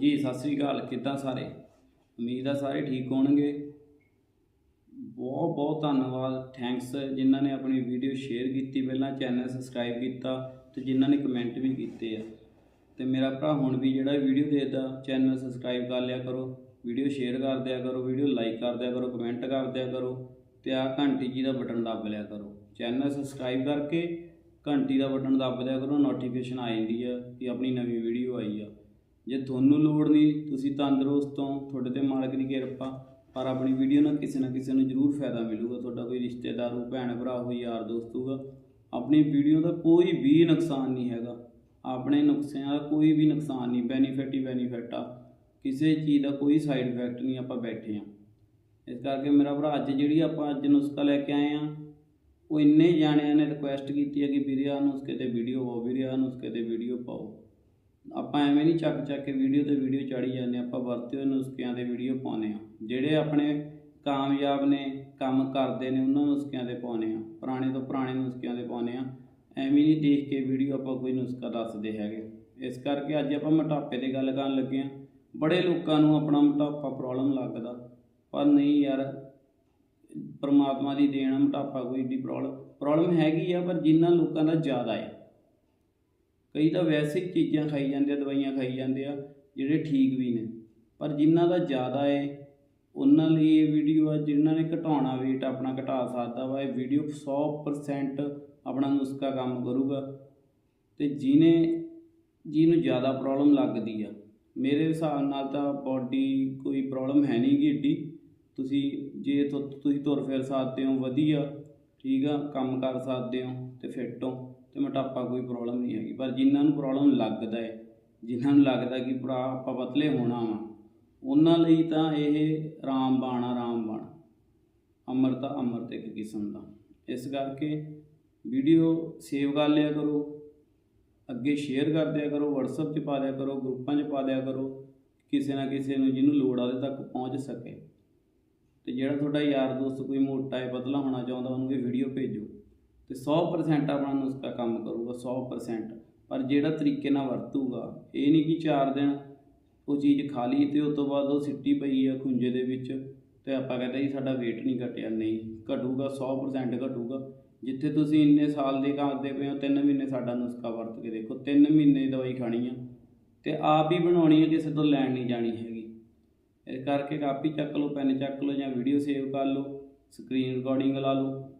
ਜੀ, ਸਤਿ ਸ੍ਰੀ ਅਕਾਲ। ਕਿੱਦਾਂ ਸਾਰੇ? ਉਮੀਦ ਆ ਸਾਰੇ ਠੀਕ ਹੋਣਗੇ। ਬਹੁਤ ਬਹੁਤ ਧੰਨਵਾਦ। ਥੈਂਕਸ ਜਿਨ੍ਹਾਂ ਨੇ ਆਪਣੀ ਵੀਡੀਓ ਸ਼ੇਅਰ ਕੀਤੀ। ਪਹਿਲਾਂ ਚੈਨਲ ਸਬਸਕ੍ਰਾਈਬ ਕੀਤਾ ਤੇ ਜਿਨ੍ਹਾਂ ਨੇ ਕਮੈਂਟ ਵੀ ਕੀਤੇ ਆ। ਤੇ ਮੇਰਾ ਭਰਾ ਹੁਣ ਵੀ ਜਿਹੜਾ ਵੀਡੀਓ ਦੇਖਦਾ ਚੈਨਲ ਸਬਸਕ੍ਰਾਈਬ ਕਰ ਲਿਆ ਕਰੋ। ਵੀਡੀਓ ਸ਼ੇਅਰ ਕਰ ਦਿਆ ਕਰੋ। ਵੀਡੀਓ ਲਾਈਕ ਕਰ ਦਿਆ ਕਰੋ। ਕਮੈਂਟ ਕਰ ਦਿਆ ਕਰੋ। ਤੇ ਆ ਘੰਟੀ ਜੀ ਦਾ ਬਟਨ ਦੱਬ ਲਿਆ ਕਰੋ। ਚੈਨਲ ਸਬਸਕ੍ਰਾਈਬ ਕਰਕੇ ਘੰਟੀ ਦਾ ਬਟਨ ਦੱਬ ਦਿਆ ਕਰੋ। ਨੋਟੀਫਿਕੇਸ਼ਨ ਆ ਜਾਂਦੀ ਆ ਕਿ ਆਪਣੀ ਨਵੀਂ ਵੀਡੀਓ ਆਈ ਆ। ਜੇ ਤੁਹਾਨੂੰ ਲੋੜ ਨਹੀਂ, ਤੁਸੀਂ ਤੰਦਰੁਸਤ ਹੋ, ਤੁਹਾਡੇ ਤੇ ਮਾਲਕ ਦੀ ਕਿਰਪਾ, ਪਰ ਆਪਣੀ ਵੀਡੀਓ ਨਾਲ ਕਿਸੇ ਨਾ ਕਿਸੇ ਨੂੰ ਜ਼ਰੂਰ ਫਾਇਦਾ ਮਿਲੂਗਾ, ਤੁਹਾਡਾ ਕੋਈ ਰਿਸ਼ਤੇਦਾਰ ਹੋ ਭੈਣ ਭਰਾ ਹੋ ਯਾਰ ਦੋਸਤ ਹੋਗਾ ਆਪਣੀ ਵੀਡੀਓ ਦਾ ਕੋਈ ਵੀ ਨੁਕਸਾਨ ਨਹੀਂ ਹੈਗਾ। ਆਪਣੇ ਨੁਕਸਿਆਂ ਦਾ ਕੋਈ ਵੀ ਨੁਕਸਾਨ ਨਹੀਂ ਬੈਨੀਫਿਟ ਹੀ ਬੈਨੀਫਿਟ ਆ। ਕਿਸੇ ਚੀਜ਼ ਦਾ ਕੋਈ ਸਾਈਡ ਇਫੈਕਟ ਨਹੀਂ, ਆਪਾਂ ਬੈਠੇ ਆ ਇਸ ਕਰਕੇ ਮੇਰਾ ਭਰਾ, ਅੱਜ ਜਿਹੜੀ ਆਪਾਂ ਅੱਜ ਨੁਸਖਾ ਲੈ ਕੇ ਆਏ ਆ ਉਹ ਇੰਨੇ ਜਾਣਿਆਂ ਨੇ ਰਿਕੁਐਸਟ ਕੀਤੀ ਹੈ ਕਿ ਵੀਰੇ ਆਹ ਨੁਸਖੇ ਤੇ ਵੀਡੀਓ ਪਾਓ ਵੀਰੇ ਆਹ ਨੁਸਖੇ ਤੇ ਵੀਡੀਓ ਪਾਓ। ਆਪਾਂ ਐਵੇਂ ਨਹੀਂ ਚੱਕ ਚੱਕ ਕੇ ਵੀਡੀਓ ਤੇ ਵੀਡੀਓ ਚਾੜੀ ਜਾਂਦੇ, ਆਪਾਂ ਵਰਤੇ ਹੋਏ ਨੁਸਖਿਆਂ ਤੇ ਵੀਡੀਓ ਪਾਉਂਦੇ ਆ ਜਿਹੜੇ ਆਪਣੇ ਕਾਮਯਾਬ ਨੇ, ਕੰਮ ਕਰਦੇ ਨੇ, ਉਹਨਾਂ ਨੁਸਖਿਆਂ ਤੇ ਪਾਉਂਦੇ ਆ ਪੁਰਾਣੇ ਤੋਂ ਪੁਰਾਣੇ ਨੁਸਖਿਆਂ ਤੇ ਪਾਉਂਦੇ ਆ ਐਵੇਂ ਨਹੀਂ ਦੇਖ ਕੇ ਵੀਡੀਓ ਆਪਾਂ ਕੋਈ ਨੁਸਖਾ ਦੱਸਦੇ ਹੈਗੇ। ਇਸ ਕਰਕੇ ਅੱਜ ਆਪਾਂ ਮੋਟਾਪੇ ਦੀ ਗੱਲ ਕਰਨ ਲੱਗੇ ਆ ਬੜੇ ਲੋਕਾਂ ਨੂੰ ਆਪਣਾ ਮੋਟਾਪਾ ਪ੍ਰੋਬਲਮ ਲੱਗਦਾ। ਪਰ ਨਹੀਂ ਯਾਰ, ਪਰਮਾਤਮਾ ਦੀ ਦੇਣ ਮੋਟਾਪਾ ਕੋਈ ਏਡੀ ਪ੍ਰੋਬਲਮ ਪ੍ਰੋਬਲਮ ਹੈਗੀ ਆ, ਪਰ ਜਿੰਨਾ ਲੋਕਾਂ ਦਾ ਜ਼ਿਆਦਾ ਹੈ ਕਈ ਤਾਂ ਵੈਸੇ ਚੀਜ਼ਾਂ ਖਾਈ ਜਾਂਦੇ ਆ, ਦਵਾਈਆਂ ਖਾਈ ਜਾਂਦੇ ਆ, ਜਿਹੜੇ ਠੀਕ ਵੀ ਨੇ। ਪਰ ਜਿਨ੍ਹਾਂ ਦਾ ਜ਼ਿਆਦਾ ਏ, ਉਹਨਾਂ ਲਈ ਇਹ ਵੀਡੀਓ ਆ, ਜਿਨ੍ਹਾਂ ਨੇ ਘਟਾਉਣਾ weight ਆਪਣਾ ਘਟਾ ਸਕਦਾ ਵਾ, ਇਹ ਵੀਡੀਓ 100% ਆਪਣਾ ਨੁਸਖਾ ਕੰਮ ਕਰੂਗਾ। ਤੇ ਜਿਹਨੇ, ਜਿਹਨੂੰ ਜ਼ਿਆਦਾ ਪ੍ਰੋਬਲਮ ਲੱਗਦੀ ਆ, ਮੇਰੇ ਹਿਸਾਬ ਨਾਲ ਤਾਂ ਬਾਡੀ ਕੋਈ ਪ੍ਰੋਬਲਮ ਹੈ ਨਹੀਂ ਗੀ ਏਡੀ। ਤੁਸੀਂ, ਜੇ ਤੁਸੀਂ ਤੁਰ ਫਿਰ ਸਕਦੇ ਹੋ, ਵਧੀਆ, ਠੀਕ ਆ, ਕੰਮ ਕਰ ਸਕਦੇ ਹੋ, ਤੇ ਫਿੱਟ ਹੋ। ਤੇ ਮੋਟਾਪਾ ਕੋਈ ਪ੍ਰੋਬਲਮ ਨਹੀਂ ਹੈਗੀ। ਪਰ ਜਿਨ੍ਹਾਂ ਨੂੰ ਪ੍ਰੋਬਲਮ ਲੱਗਦਾ ਹੈ, ਜਿਨ੍ਹਾਂ ਨੂੰ ਲੱਗਦਾ ਕਿ ਭਰਾ ਆਪਾਂ ਪਤਲੇ ਹੋਣਾ ਵਾ, ਉਹਨਾਂ ਲਈ ਤਾਂ ਇਹ ਰਾਮਬਾਣ ਆ ਰਾਮਬਾਣ ਅੰਮ੍ਰਿਤ ਆ ਅੰਮ੍ਰਿਤ ਇੱਕ ਕਿਸਮ ਦਾ। ਇਸ ਕਰਕੇ ਵੀਡੀਓ ਸੇਵ ਕਰ ਲਿਆ ਕਰੋ, ਅੱਗੇ ਸ਼ੇਅਰ ਕਰ ਦਿਆ ਕਰੋ, WhatsApp 'ਚ ਪਾ ਦਿਆ ਕਰੋ, ਗਰੁੱਪਾਂ 'ਚ ਪਾ ਦਿਆ ਕਰੋ, ਕਿਸੇ ਨਾ ਕਿਸੇ ਨੂੰ ਜਿਹਨੂੰ ਲੋੜ ਆ ਉਹਦੇ ਤੱਕ ਪਹੁੰਚ ਸਕੇ। ਤੇ ਜਿਹੜਾ ਤੁਹਾਡਾ ਯਾਰ ਦੋਸਤ ਕੋਈ ਮੋਟਾ ਹੈ, ਪਤਲਾ ਹੋਣਾ ਚਾਹੁੰਦਾ, ਉਹਨੂੰ ਇਹ ਵੀਡੀਓ ਭੇਜੋ। ਤੇ 100% ਆਪਣਾ ਨੁਸਖਾ ਕੰਮ ਕਰੂਗਾ 100% ਪਰ ਜਿਹੜਾ ਤਰੀਕੇ ਨਾਲ ਵਰਤੂਗਾ, ਇਹ ਨਹੀਂ ਕਿ ਚਾਰ ਦਿਨ ਉਹ ਚੀਜ਼ ਖਾ ਲਈ ਤੇ ਉਸ ਤੋਂ ਬਾਅਦ ਉਹ ਸਿੱਟੀ ਪਈ ਆ ਖੁੰਝੇ ਦੇ ਵਿੱਚ ਤੇ ਆਪਾਂ ਕਹਿੰਦੇ ਜੀ ਸਾਡਾ weight ਨਹੀਂ ਘਟਿਆ, ਨਹੀਂ, ਘਟੂਗਾ 100% ਘਟੂਗਾ। ਜਿੱਥੇ ਤੁਸੀਂ ਇੰਨੇ ਸਾਲ ਦੇ ਕਰਦੇ ਪਏ ਹੋ 3 ਮਹੀਨੇ ਸਾਡਾ ਨੁਸਖਾ ਵਰਤ ਕੇ ਦੇਖੋ 3 ਮਹੀਨੇ ਦਵਾਈ ਖਾਣੀ ਆ ਤੇ ਆਪ ਹੀ ਬਣਾਉਣੀ ਹੈ ਕਿਸੇ ਤੋਂ ਲੈਣ ਨਹੀਂ ਜਾਣੀ ਹੈਗੀ। ਇਸ ਕਰਕੇ ਕਾਪੀ ਚੱਕ ਲਓ, ਪੈਨ ਚੱਕ ਲਓ ਜਾਂ ਵੀਡੀਓ ਸੇਵ ਕਰ ਲਓ ਸਕਰੀਨ ਰਿਕਾਰਡਿੰਗ ਲਾ ਲਓ।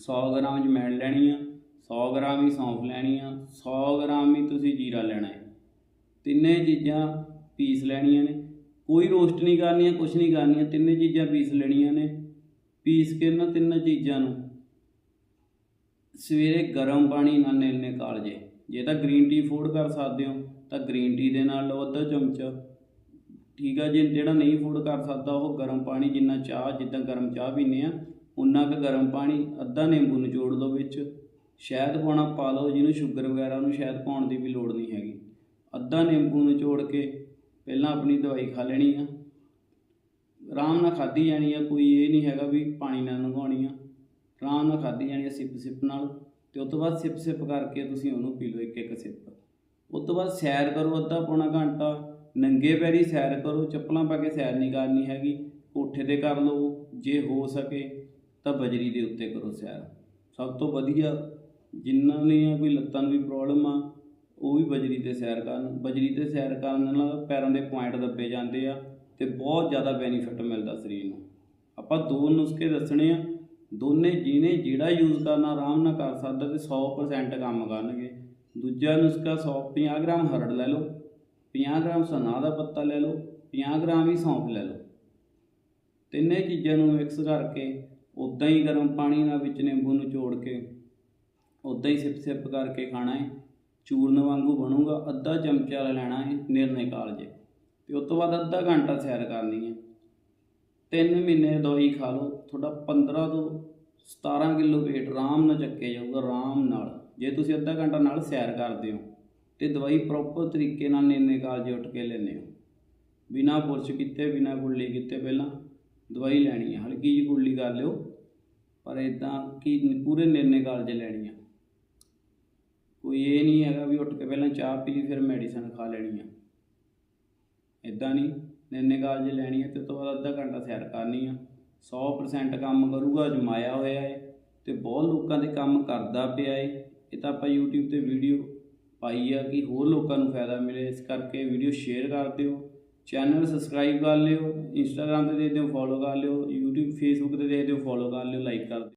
100 ਗ੍ਰਾਮ ਜਮੈਣ ਲੈਣੀ ਆ 100 ਗ੍ਰਾਮ ਹੀ ਸੌਂਫ ਲੈਣੀ ਆ 100 ਗ੍ਰਾਮ ਹੀ ਤੁਸੀਂ ਜੀਰਾ ਲੈਣਾ ਹੈ। ਤਿੰਨੇ ਚੀਜ਼ਾਂ ਪੀਸ ਲੈਣੀਆਂ ਨੇ। ਕੋਈ ਰੋਸਟ ਨਹੀਂ ਕਰਨੀਆਂ ਕੁਝ ਨਹੀਂ ਕਰਨੀਆਂ, ਤਿੰਨੇ ਚੀਜ਼ਾਂ ਪੀਸ ਲੈਣੀਆਂ ਨੇ। ਪੀਸ ਕੇ ਨਾ ਤਿੰਨਾਂ ਚੀਜ਼ਾਂ ਨੂੰ ਸਵੇਰੇ ਗਰਮ ਪਾਣੀ ਨਾਲ ਨਿਲਨੇ ਕਾਲਜੇ ਜੇ। ਤਾਂ ਗ੍ਰੀਨ ਟੀ ਫੂਡ ਕਰ ਸਕਦੇ ਹੋ, ਤਾਂ ਗ੍ਰੀਨ ਟੀ ਦੇ ਨਾਲ ਲਓ ਅੱਧਾ ਚਮਚਾ। ਠੀਕ ਆ, ਜੇ ਜਿਹੜਾ ਨਹੀਂ ਫੂਡ ਕਰ ਸਕਦਾ, ਉਹ ਗਰਮ ਪਾਣੀ ਜਿੰਨਾ ਚਾਹ, ਜਿੱਦਾਂ ਗਰਮ ਚਾਹ ਪੀਂਦੇ ਆ ਉਨਾ ਕੁ ਗਰਮ ਪਾਣੀ, ਅੱਧਾ ਨਿੰਬੂ ਨਿਚੋੜ ਲਓ ਵਿੱਚ। ਸ਼ਹਿਦ ਪਾਉਣਾ ਪਾ ਲਓ, ਜਿਹਨੂੰ ਸ਼ੂਗਰ ਵਗੈਰਾ ਨੂੰ ਸ਼ਹਿਦ ਪਾਉਣ ਦੀ ਵੀ ਲੋੜ ਨਹੀਂ ਹੈਗੀ। ਅੱਧਾ ਨਿੰਬੂ ਨਿਚੋੜ ਕੇ ਪਹਿਲਾਂ ਆਪਣੀ ਦਵਾਈ ਖਾ ਲੈਣੀ ਆ। ਆਰਾਮ ਨਾਲ ਖਾਧੀ ਜਾਣੀ ਆ, ਕੋਈ ਇਹ ਨਹੀਂ ਹੈਗਾ ਵੀ ਪਾਣੀ ਨਾਲ ਲੰਘਾਉਣੀ ਆ। ਆਰਾਮ ਨਾਲ ਖਾਧੀ ਜਾਣੀ ਆ ਸਿਪ ਸਿਪ ਨਾਲ। ਤੇ ਉਸ ਤੋਂ ਬਾਅਦ ਸਿਪ ਸਿਪ ਕਰਕੇ ਤੁਸੀਂ ਉਹਨੂੰ ਪੀ ਲਓ ਇੱਕ ਇੱਕ ਸਿਪ। ਉਸ ਤੋਂ ਬਾਅਦ ਸੈਰ ਕਰੋ ਅੱਧਾ ਪੌਣਾ ਘੰਟਾ। ਨੰਗੇ ਪੈਰੀ ਸੈਰ ਕਰੋ, ਚੱਪਲਾਂ ਪਾ ਕੇ ਸੈਰ ਨਹੀਂ ਕਰਨੀ ਹੈਗੀ। ਕੋਠੇ ਤੇ ਕਰ ਲਓ, ਜੇ ਹੋ ਸਕੇ। ਤਾਂ ਬਜਰੀ ਦੇ ਉੱਤੇ ਕਰੋ ਸੈਰ। ਸਭ ਤੋਂ ਵਧੀਆ ਜਿਨ੍ਹਾਂ ਨੇ ਕੋਈ ਲੱਤਾਂ ਨੂੰ ਵੀ ਪ੍ਰੋਬਲਮ ਆ, ਉਹ ਵੀ ਬਜਰੀ ਤੇ ਸੈਰ ਕਰਨ। ਬਜਰੀ ਤੇ ਸੈਰ ਕਰਨ ਨਾਲ ਪੈਰਾਂ ਦੇ ਪੁਆਇੰਟ ਦੱਬੇ ਜਾਂਦੇ ਆ ਤੇ ਬਹੁਤ ਜ਼ਿਆਦਾ ਬੈਨੀਫਿਟ ਮਿਲਦਾ ਸਰੀਰ ਨੂੰ। ਆਪਾਂ ਦੋ ਨੁਸਖੇ ਦੱਸਣੇ ਆ। ਦੋਨੇ ਜਿਹਨੇ ਜਿਹੜਾ ਯੂਜ਼ ਕਰਨਾ ਆਰਾਮ ਨਾਲ ਕਰ ਸਕਦਾ ਤੇ 100% ਕੰਮ ਕਰਨਗੇ। ਦੂਜਾ ਨੁਸਖਾ 150 ਗ੍ਰਾਮ ਹਰੜ ਲੈ ਲਓ। 50 ਗ੍ਰਾਮ ਸਨਾ ਦਾ ਪੱਤਾ ਲੈ ਲਓ। 50 ਗ੍ਰਾਮ ਹੀ ਸੌਂਫ ਲੈ ਲਓ। ਤਿੰਨੇ ਚੀਜ਼ਾਂ ਨੂੰ ਮਿਕਸ ਕਰਕੇ ਉਦਾਂ ਹੀ ਗਰਮ ਪਾਣੀ ਨਾਲ ਵਿੱਚ ਨਿੰਬੂ ਨੂੰ ਜੋੜ ਕੇ, ਉਦਾਂ ਹੀ ਸਿਪ ਸਿਪ ਕਰਕੇ ਖਾਣਾ ਹੈ ਚੂਰਨ ਵਾਂਗੂ ਬਣੂਗਾ, ਅੱਧਾ ਚਮਚਾ ਲੈਣਾ ਹੈ ਨਿਰਣੇ ਕਾਲਜੇ ਤੇ ਉਸ ਤੋਂ ਬਾਅਦ ਅੱਧਾ ਘੰਟਾ ਸੈਰ ਕਰਨੀ ਹੈ ਤਿੰਨ ਮਹੀਨੇ ਦਵਾਈ ਖਾ ਲਓ, ਤੁਹਾਡਾ 15 ਤੋਂ 17 ਕਿਲੋ weight ਆਰਾਮ ਨਾਲ ਚੱਕੇ ਜਾਊਗਾ, ਆਰਾਮ ਨਾਲ। ਜੇ ਤੁਸੀਂ ਅੱਧਾ ਘੰਟਾ ਨਾਲ ਸੈਰ ਕਰਦੇ ਹੋ, ਤੇ ਦਵਾਈ ਪ੍ਰੋਪਰ ਤਰੀਕੇ ਨਾਲ ਨਿਰਣੇ ਕਾਲਜੇ ਉੱਠ ਕੇ ਲੈਂਦੇ ਹੋ। ਬਿਨਾ ਬੁਰਸ਼ ਕੀਤੇ, ਬਿਨਾ ਗੁੱਲੀ ਕੀਤੇ ਪਹਿਲਾਂ। ਦਵਾਈ ਲੈਣੀ ਹੈ ਹਲਕੀ ਜਿਹੀ ਗੁੱਲੀ ਕਰ ਲਿਓ, ਪਰ ਇਦਾਂ ਕਿ ਪੂਰੇ ਨਿਰਣੇ ਕਾਲਜੇ ਲੈਣੀ ਆ। ਕੋਈ ਇਹ ਨਹੀਂ ਹੈਗਾ ਵੀ ਉੱਠ ਕੇ ਪਹਿਲਾਂ ਚਾਹ ਪੀ ਲਈ ਫਿਰ ਮੈਡੀਸਨ ਖਾ ਲੈਣੀ ਆ। ਇਦਾਂ ਨਹੀਂ ਨਿੰਨੇ ਕਾਲਜ ਲੈਣੀ ਹੈ ਤੇ ਉਸ ਤੋਂ ਬਾਅਦ ਅੱਧਾ ਘੰਟਾ ਸੈਰ ਕਰਨੀ ਆ। 100% ਕੰਮ ਕਰੂਗਾ, ਅਜਮਾਇਆ ਹੋਇਆ ਏ ਤੇ ਬਹੁਤ ਲੋਕਾਂ ਦੇ ਕੰਮ ਕਰਦਾ ਪਿਆ ਏ। ਇਹ ਤਾਂ ਆਪਾਂ YouTube ਤੇ ਵੀਡੀਓ ਪਾਈ ਆ ਕਿ ਹੋਰ ਲੋਕਾਂ ਨੂੰ ਫਾਇਦਾ ਮਿਲੇ, ਇਸ ਕਰਕੇ ਵੀਡੀਓ ਸ਼ੇਅਰ ਕਰ ਦਿਓ। ਚੈਨਲ ਸਬਸਕ੍ਰਾਈਬ ਕਰ ਲਿਓ ਇੰਸਟਾਗ੍ਰam ਤੇ ਦੇਖਦੇ ਹੋ ਫੋਲੋ ਕਰ ਲਿਓ, YouTube, Facebook ਤੇ ਦੇਖਦੇ ਹੋ ਫੋਲੋ ਕਰ ਲਿਓ ਲਾਈਕ ਕਰ ਦਿਓ।